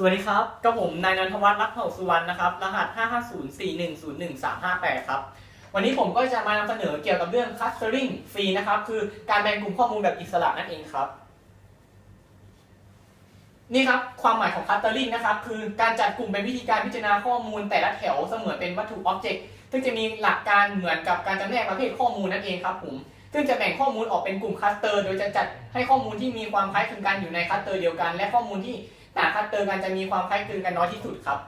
สวัสดีครับกับผมนายนันทวัฒน์รักเผ่าสุวรรณนะครับ รหัส 550410138ครับ วันนี้ผมก็จะมานำเสนอเกี่ยวกับเรื่อง clustering ฟรีนะครับ คือการแบ่งกลุ่มข้อมูลแบบอิสระนั่นเองครับ นี่ครับ ความหมายของ clustering นะครับ คือการจัดกลุ่มเป็นวิธีการพิจารณาข้อมูลแต่ละแถวเสมือนเป็นวัตถุ object ซึ่งจะมีหลักการเหมือนกับการจำแนกประเภทข้อมูลนั่นเองครับผม ซึ่งจะแบ่งข้อมูลออกเป็นกลุ่มคลัสเตอร์ โดยจะจัดให้ข้อมูลที่มีความคล้ายคลึงกันอยู่ในคลัสเตอร์เดียวกัน และข้อมูลที่ต่างคลัสเตอร์กันจะมีความคล้ายคลึงกันน้อยที่สุดครับ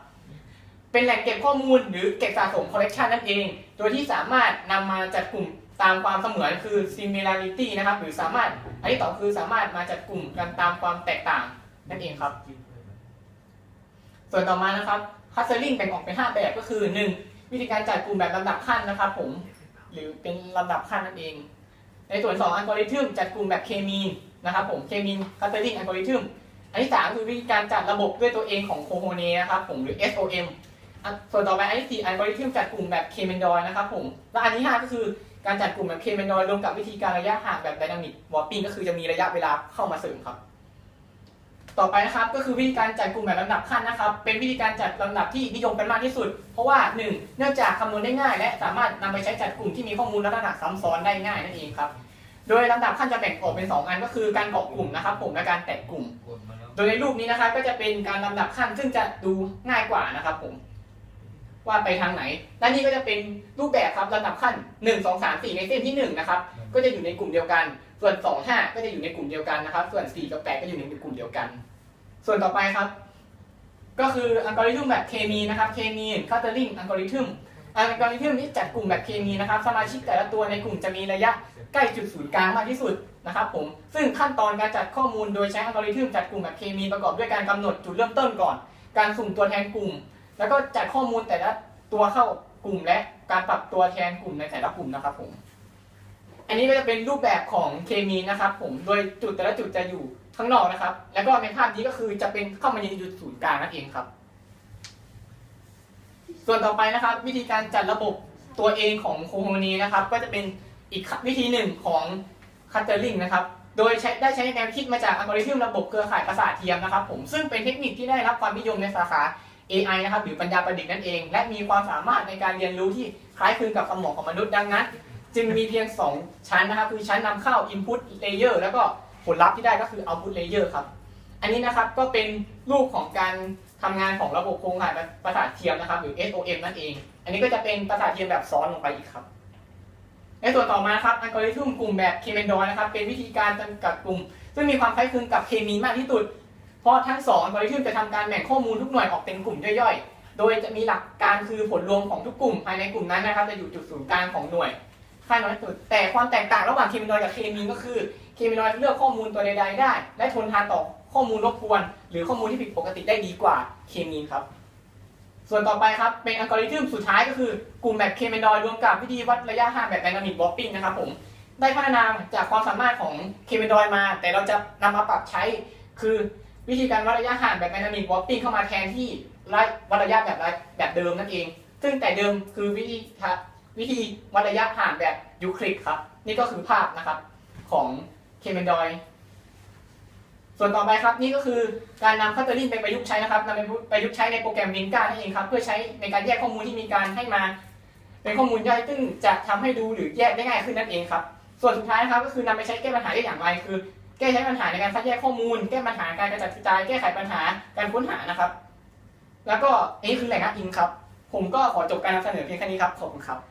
เป็นแหล่งเก็บข้อมูลหรือเก็บสะสม collection นั่นเอง โดยที่สามารถนำมาจัดกลุ่มตามความเสมือนคือ similarity นะครับ หรือสามารถ อันที่ต่อคือสามารถมาจัดกลุ่มกันตามความแตกต่างนั่นเองครับ ส่วนต่อมานะครับ clustering แบ่งออกเป็น 5 แบบก็คือ 1. วิธีการจัดกลุ่มแบบลำดับขั้นนะครับผม หรือเป็นลำดับขั้นนั่นเอง ในส่วน2อัลกอริทึมจัดกลุ่มแบบเคมีนนะครับผมเคมีนคัสเตอร์ลิงอัลกอริทึมอันที่3คือวิธีการจัดระบบด้วยตัวเองของโคโฮเนนะครับผมหรือ SOM ส่วนต่อไปอันที่4อัลกอริทึมจัดกลุ่มแบบเคมนดอยนะครับผมและอันที่5ก็คือการจัดกลุ่มแบบเคมนดอยรวมกับวิธีการระยะห่างแบบไดนามิกวอร์ปิ้งก็คือจะมีระยะเวลาเข้ามาเสริมครับ ต่อไปนะครับก็คือวิธีการจัดกลุ่มแบบลำดับขั้นนะครับ เป็นวิธีการจัดลำดับที่นิยมกันมากที่สุด เพราะว่า 1. เนื่องจากคำนวณได้ง่าย และสามารถนำไปใช้จัดกลุ่มที่มีข้อมูลลักษณะซ้ำซ้อนได้ง่ายนั่นเองครับโดยลำดับขั้นจะแบ่งออกเป็น 2 อันก็คือการเกาะกลุ่มนะครับ ผมและการแตกกลุ่ม โดยในรูปนี้นะครับก็จะเป็นการลำดับขั้นซึ่งจะดูง่ายกว่านะครับ ผม ว่าไปทางไหน และนี่ก็จะเป็นรูปแบบครับลำดับขั้น 1 2 3 4 ในเส้นที่1นะครับก็จะอยู่ในกลุ่มเดียวกันส่วน 2 5 ก็จะอยู่ในกลุ่มเดียวกันนะครับ ส่วน 4 กับ 8 ก็อยู่ในกลุ่มเดียวกัน ส่วนต่อไปครับ ก็คืออัลกอริทึมแบบเคมีนะครับเคมีคัตเตอร์ลิงอัลกอริทึมอัลกอริทึมนี้จัดกลุ่มแบบเคมีนะครับ สมาชิกแต่ละตัวในกลุ่มจะมีระยะใกล้จุดศูนย์กลางมากที่สุดนะครับผมซึ่งขั้นตอนการจัดข้อมูลโดยใช้อัลกอริทึมจัดกลุ่มแบบเคมีประกอบด้วยการกำหนดจุดเริ่มต้นก่อน การสุ่มตัวแทนกลุ่ม แล้วก็จัดข้อมูลแต่ละตัวเข้ากลุ่มและการปรับตัวแทนกลุ่มในแต่ละกลุ่มนะครับผม อันนี้ก็จะเป็นรูปแบบของเคมีนะครับผม โดยจุดแต่ละจุดจะอยู่ ข้างนอกนะครับ แล้วก็ในภาพนี้ก็คือจะเป็นเข้ามายืนอยู่ศูนย์กลางนั่นเองครับ ส่วนต่อไปนะครับ วิธีการจัดระบบตัวเองของโคโฮนีนะครับ ก็จะเป็นอีกวิธีหนึ่งของคัตเตอร์ลิงนะครับ โดยใช้ได้ใช้แนวคิดมาจากอัลกอริทึมระบบเครือข่ายประสาทเทียมนะครับ ผมซึ่งเป็นเทคนิคที่ได้รับความนิยมในสาขา AI นะครับหรือปัญญาประดิษฐ์นั่นเอง และมีความสามารถในการเรียนรู้ที่คล้ายคลึงกับสมองของมนุษย์ดังนั้น จึงมีเพียง 2 ชั้นนะครับ คือชั้นนำเข้า input layer แล้วก็ ผลลัพธ์ที่ได้ก็คือ output layer ครับ อันนี้นะครับก็เป็นรูปของการทำงานของระบบโครงข่ายประสาทเทียมนะครับ หรือ SOM นั่นเอง อันนี้ก็จะเป็นประสาทเทียมแบบซ้อนลงไปอีกครับ ในส่วนต่อมาครับอัลกอริทึมกลุ่มแบบเคมนดอยนะครับ เป็นวิธีการจำกัดกลุ่ม ซึ่งมีความคล้ายคลึงกับเคมีมากที่สุด เพราะทั้งสองอัลกอริทึมจะทำการแบ่งข้อมูลทุกหน่วยออกเป็นกลุ่มย่อยๆ โดยจะมีหลักการคือผลรวมของทุกกลุ่มภายในกลุ่มนั้นนะครับ จะอยู่จุดศูนย์กลางของหน่วยค่าน้อยสุด แต่ความแตกต่างระหว่างเคมีนอยกับเคมีก็คือ เคมีนอยเลือกข้อมูลตัวใดๆได้ และทนทานต่อข้อมูลรบกวน หรือข้อมูลที่ผิดปกติได้ดีกว่าเคมีนครับ ส่วนต่อไปครับ เป็นอัลกอริทึมสุดท้ายก็คือกลุ่มแบบเคมีนอยรวมกับวิธีวัดระยะห่างแบบ Dynamic Warping นะครับผมได้พัฒนาจากความสามารถของเคมีนอยมา แต่เราจะนำมาปรับใช้ คือวิธีการวัดระยะห่างแบบ Dynamic Warping เข้ามาแทนที่วัดระยะแบบแบบเดิมนั่นเอง ซึ่งแต่เดิมคือวิธีวิธีวัดระยะห่างแบบยูคลิดครับ นี่ก็คือภาพนะครับของ เคมนดอย ส่วนต่อไปครับนี่ก็คือการนำคัตเตอร์ลิงไปประยุกต์ใช้นะครับนำไปประยุกต์ใช้ในโปรแกรมวิงก้านั่นเองครับ เพื่อใช้ในการแยกข้อมูลที่มีการให้มา เป็นข้อมูลย่อยซึ่งจะทำให้ดูหรือแยกได้ง่ายขึ้นนั่นเองครับ ส่วนสุดท้ายนะครับก็คือนำไปใช้แก้ปัญหาได้อย่างไร คือ แก้ใช้ปัญหาในการคัดแยกข้อมูล แก้ปัญหาการกระจัดกระจาย แก้ไขปัญหาการค้นหานะครับ แล้วก็นี่คือแหล่งอ้างอิงครับ ผมก็ขอจบการนำเสนอเพียงแค่นี้ครับขอบคุณครับ